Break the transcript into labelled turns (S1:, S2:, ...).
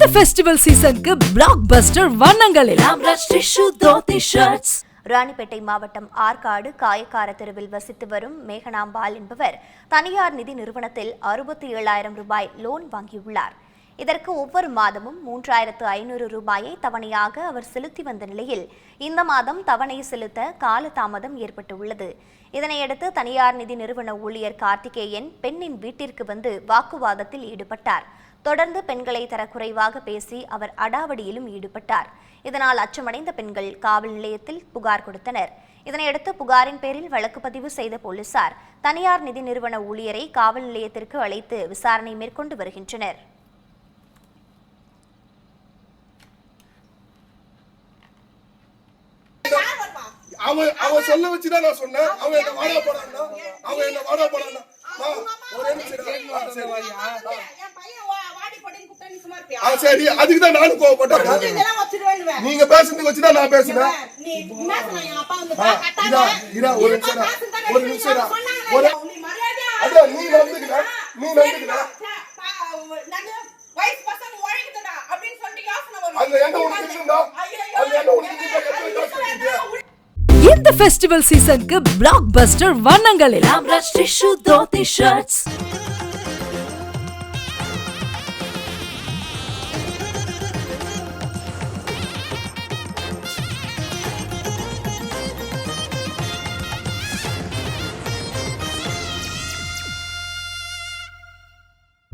S1: இந்த ஃபெஸ்டிவல் சீசனுக்கு பிளாக் பஸ்டர் வண்ணங்களில்
S2: ராணிப்பேட்டை மாவட்டம் ஆற்காடு காயக்கார தெருவில் வசித்து வரும் மேகனாம்பாள் என்பவர் தனியார் நிதி நிறுவனத்தில் அறுபத்தி ஏழாயிரம் ரூபாய் லோன் வாங்கியுள்ளார். இதற்கு ஒவ்வொரு மாதமும் மூன்றாயிரத்து ஐநூறு ரூபாயை தவணையாக அவர் செலுத்தி வந்த நிலையில் இந்த மாதம் தவணை செலுத்த காலதாமதம் ஏற்பட்டுள்ளது. இதனையடுத்து தனியார் நிதி நிறுவன ஊழியர் கார்த்திகேயன் பெண்ணின் வீட்டிற்கு வந்து வாக்குவாதத்தில் ஈடுபட்டார். தொடர்ந்து பெண்களை தரக்குறைவாக பேசி அவர் அடாவடியிலும் ஈடுபட்டார். இதனால் அச்சமடைந்த பெண்கள் காவல் நிலையத்தில் புகார் கொடுத்தனர். இதனையடுத்து புகாரின் பேரில் வழக்கு பதிவு செய்த போலீசார் தனியார் நிதி நிறுவன ஊழியரை காவல் நிலையத்திற்கு அழைத்து விசாரணை மேற்கொண்டு வருகின்றனர்.
S3: அவன் அவன் சொல்ல வச்சுதான் நான் சொன்னேன். அவன் என்ன வாடா போடான்னா அவன் என்ன வாடா போடான்னா ஒரு நிமிஷம் சரி அதுக்கு தான் நானும் கோவப்பட்டேன். நீங்க பேசுறதுக்கு வச்சுதான் நான் பேசுறேன் ஒரு நிமிஷம். ஒரு நிமிஷம்
S4: நீ
S3: அதான் நீ கொடுத்தியா?
S1: இந்த ஃபெஸ்டிவல் சீசனுக்கு பிளாக் பஸ்டர் வண்ணங்களில் ஆம்ரஷ் டிஷ்யூ தோத்தி ஷர்ட்ஸ்